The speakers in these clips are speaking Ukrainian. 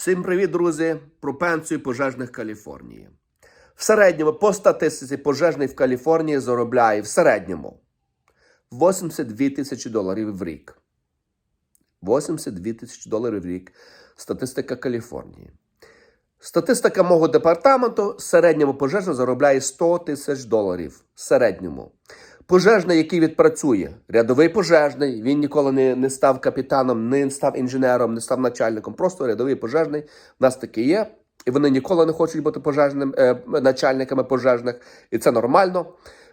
Всім привіт, друзі! Про пенсію пожежних Каліфорнії. В середньому, по статистиці, пожежний в Каліфорнії заробляє в середньому 82 тисячі доларів в рік. 82 тисячі доларів в рік. Статистика Каліфорнії. Статистика мого департаменту середньому пожежний заробляє 100 тисяч доларів. В середньому. Пожежний, який відпрацює, рядовий пожежний, він ніколи не, не став капітаном, не став інженером, не став начальником. Просто рядовий пожежний. У нас такі є. І вони ніколи не хочуть бути пожежним, е, начальниками пожежних. І це нормально.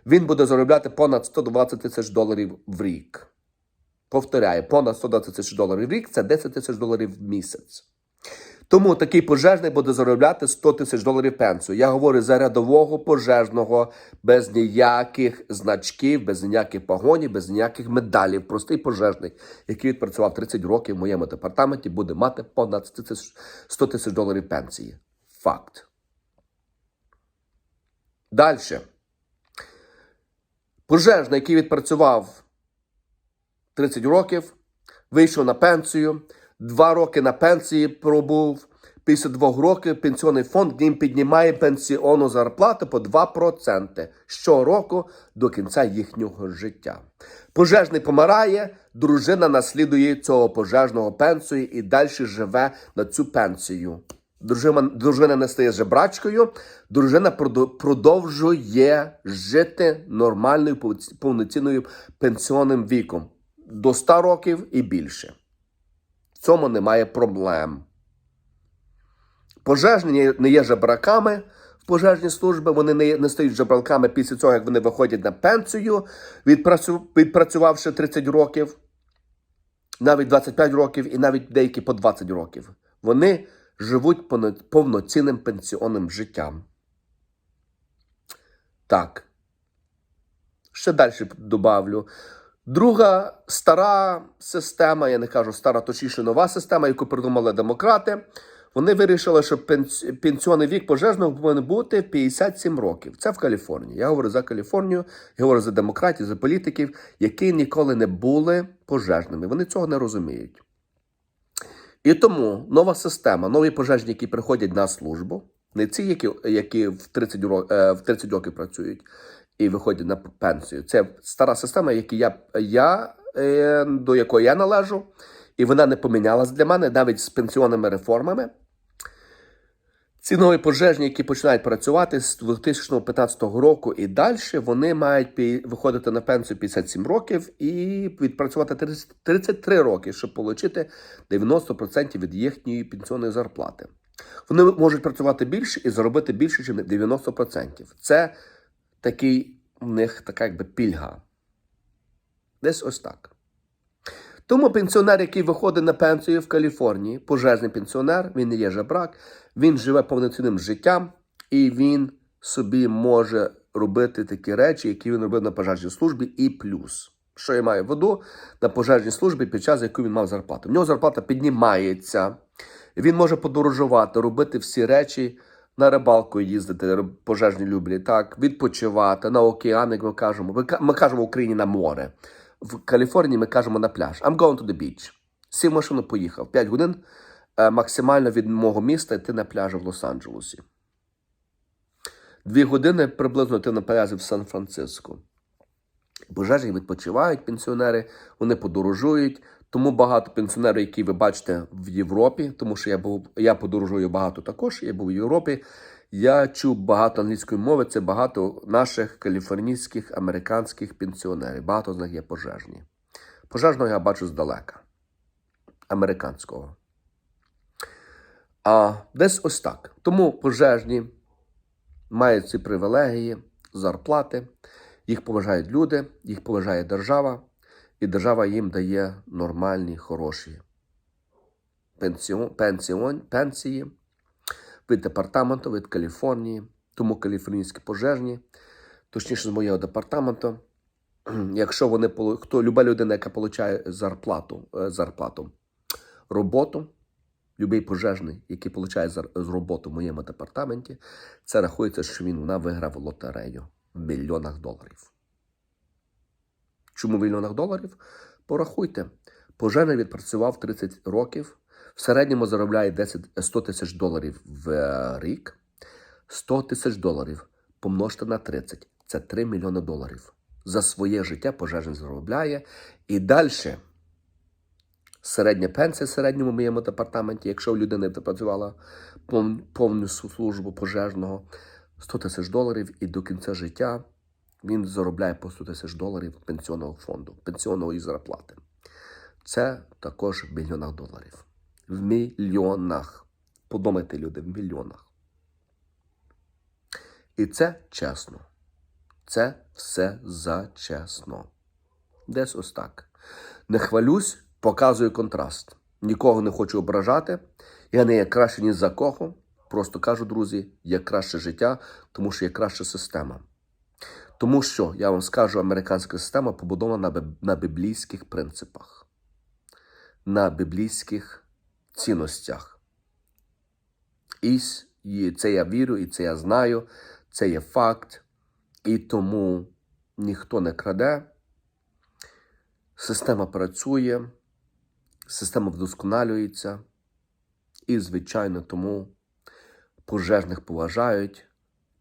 Він буде заробляти понад 120 тисяч доларів в рік. Повторяю, понад 120 тисяч доларів в рік це 10 тисяч доларів в місяць. Тому такий пожежний буде заробляти 100 тисяч доларів пенсію. Я говорю за рядового пожежного без ніяких значків, без ніяких погонів, без ніяких медалів. Простий пожежний, який відпрацював 30 років в моєму департаменті, буде мати понад 100 тисяч- 100 тисяч доларів пенсії. Факт. Далі. Пожежний, який відпрацював 30 років, вийшов на пенсію, два роки на пенсії пробув. Після двох років пенсіонний фонд їм піднімає пенсіонну зарплату по 2% щороку до кінця їхнього життя. Пожежний помирає, дружина наслідує цього пожежного пенсію і далі живе на цю пенсію. Дружина, дружина не стає жебрачкою, дружина продовжує жити нормальною повноцінною пенсіонним віком до 100 років і більше. В цьому немає проблем. Пожежні не є- жебраками в пожежній службі, вони не, не стають жебраками після цього, як вони виходять на пенсію, відпрацю, відпрацювавши 30 років, навіть 25 років і навіть деякі по 20 років. Вони живуть повноцінним пенсіонним життям. Так. Ще далі добавлю. Друга стара система, я не кажу стара, точніше нова система, яку придумали демократи. Вони вирішили, що пенс- пенсіонний вік пожежного повинен бути 57 років. Це в Каліфорнії. Я говорю за Каліфорнію, я говорю за демократів, за політиків, які ніколи не були пожежними. Вони цього не розуміють. І тому нова система, нові пожежні, які приходять на службу, не ці, які, які в 30, ро- е, в 30 років працюють і виходять на пенсію. Це стара система, які я, я, е, до якої я належу, і вона не помінялась для мене навіть з пенсіонними реформами. Ці нові пожежні, які починають працювати з 2015 року і далі, вони мають виходити на пенсію 57 років і відпрацювати 30 33 роки, щоб отримати 90% від їхньої пенсіонної зарплати. Вони можуть працювати більше і заробити більше, ніж 90%. Це такий у них така якби пільга. Десь ось так. Тому пенсіонер, який виходить на пенсію в Каліфорнії, пожежний пенсіонер, він не є жебрак, він живе повноцінним життям, і він собі може робити такі речі, які він робив на пожежній службі, і плюс. Що я маю в виду на пожежній службі під час, яку він мав зарплату. В нього зарплата піднімається, він може подорожувати, робити всі речі, на рибалку їздити, пожежні люблять, так, відпочивати, на океан, як ми кажемо. Ми, кажемо в Україні на море. В Каліфорнії ми кажемо на пляж. I'm going to the beach. Сів машину поїхав. 5 годин е, максимально від мого міста йти на пляжі в Лос-Анджелесі. Дві години приблизно ти на пляжі в Сан-Франциско. Пожежні відпочивають пенсіонери, вони подорожують. Тому багато пенсіонерів, які ви бачите в Європі, тому що я був, я подорожую багато також. Я був в Європі. Я чув багато англійської мови. Це багато наших каліфорнійських американських пенсіонерів. Багато з них є пожежні. Пожежного я бачу здалека. Американського. А десь ось так. Тому пожежні мають ці привілегії, зарплати, їх поважають люди, їх поважає держава, і держава їм дає нормальні, хороші пенсіон, пенсії від департаменту, від Каліфорнії, тому каліфорнійські пожежні, точніше з моєго департаменту. Якщо вони хто люба людина, яка отримує зарплату, е, зарплату, роботу, любий пожежний, який отримує з роботу в моєму департаменті, це рахується, що він вона виграв лотерею в мільйонах доларів. Чому в мільйонах доларів? Порахуйте. Пожежний відпрацював 30 років в середньому заробляє 10, 100 тисяч доларів в е, рік. 100 тисяч доларів помножте на 30. Це 3 мільйони доларів. За своє життя пожежник заробляє. І далі середня пенсія в середньому моєму департаменті, якщо у людини працювала повну службу пожежного, 100 тисяч доларів, і до кінця життя він заробляє по 100 тисяч доларів пенсіонного фонду, пенсіонної зарплати. Це також в мільйонах доларів. В мільйонах. Подумайте, люди, в мільйонах. І це чесно. Це все за чесно. Десь ось так. Не хвалюсь, показую контраст. Нікого не хочу ображати. Я не є краще ні за кого. Просто кажу, друзі, є краще життя, тому що є краща система. Тому що, я вам скажу, американська система побудована на, біблійських принципах, на біблійських цінностях. І це я вірю, і це я знаю, це є факт. І тому ніхто не краде, система працює, система вдосконалюється, і, звичайно, тому пожежних поважають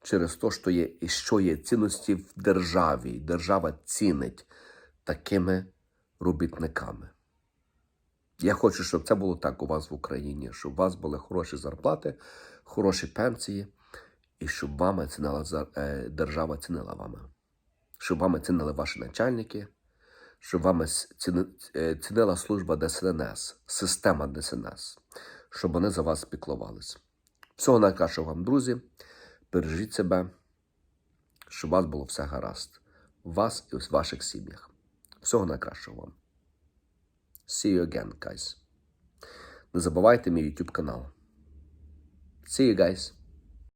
через те, що є, і що є цінності в державі. Держава цінить такими робітниками. Я хочу, щоб це було так у вас в Україні, щоб у вас були хороші зарплати, хороші пенсії, і щоб вами цінила е, держава цінила вами. Щоб вами цінили ваші начальники, щоб вами е, цінила служба ДСНС, система ДСНС, щоб вони за вас піклувались. Всього найкращого вам, друзі. Бережіть себе, щоб у вас було все гаразд. У вас і у ваших сім'ях. Всього найкращого вам. See you again, guys. Не забувайте мій YouTube канал. See you guys.